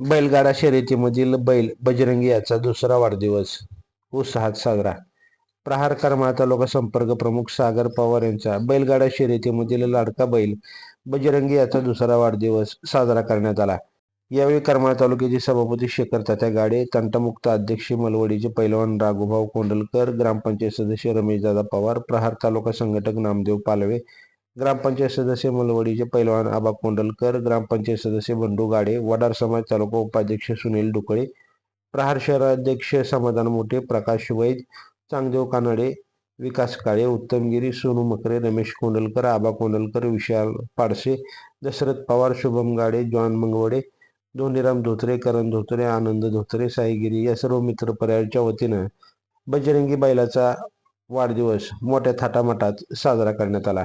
बैलगाडा शर्यतीमधील बैल बजरंगी याचा दुसरा वाढदिवस उत्साहात साजरा. प्रहार करमाळा तालुका संपर्क प्रमुख सागर पवार यांचा बैलगाडा शर्यतीमधील लाडका बैल बजरंगी याचा दुसरा वाढदिवस साजरा करण्यात आला. यावेळी करमाळा तालुक्याचे सभापती शेखर तात्या गाडे तंटामुक्त अध्यक्ष मलवडीचे पैलवान राघुभाऊ कोंडलकर ग्रामपंचायत सदस्य रमेशदादा पवार प्रहार तालुका संघटक नामदेव पालवे ग्रामपंचायत सदस्य मलवडीचे पैलवान आबा कोंडलकर ग्रामपंचायत सदस्य बंडू गाडे वडार समाज तालुका उपाध्यक्ष सुनील डुकळे प्रहार शहराध्यक्ष समाधान मोठे प्रकाश वैद चांगदेव कानडे विकास काळे उत्तमगिरी सोनू मकरे रमेश कोंडलकर आबा कोंडलकर विशाल पाडसे दशरथ पवार शुभम गाडे जॉन मंगवडे धोनीराम धोत्रे करण धोत्रे आनंद धोत्रे साईगिरी या सर्व मित्र पर्यायाच्या वतीनं बजरंगी बैलाचा वाढदिवस मोठ्या थाटामाटात साजरा करण्यात आला.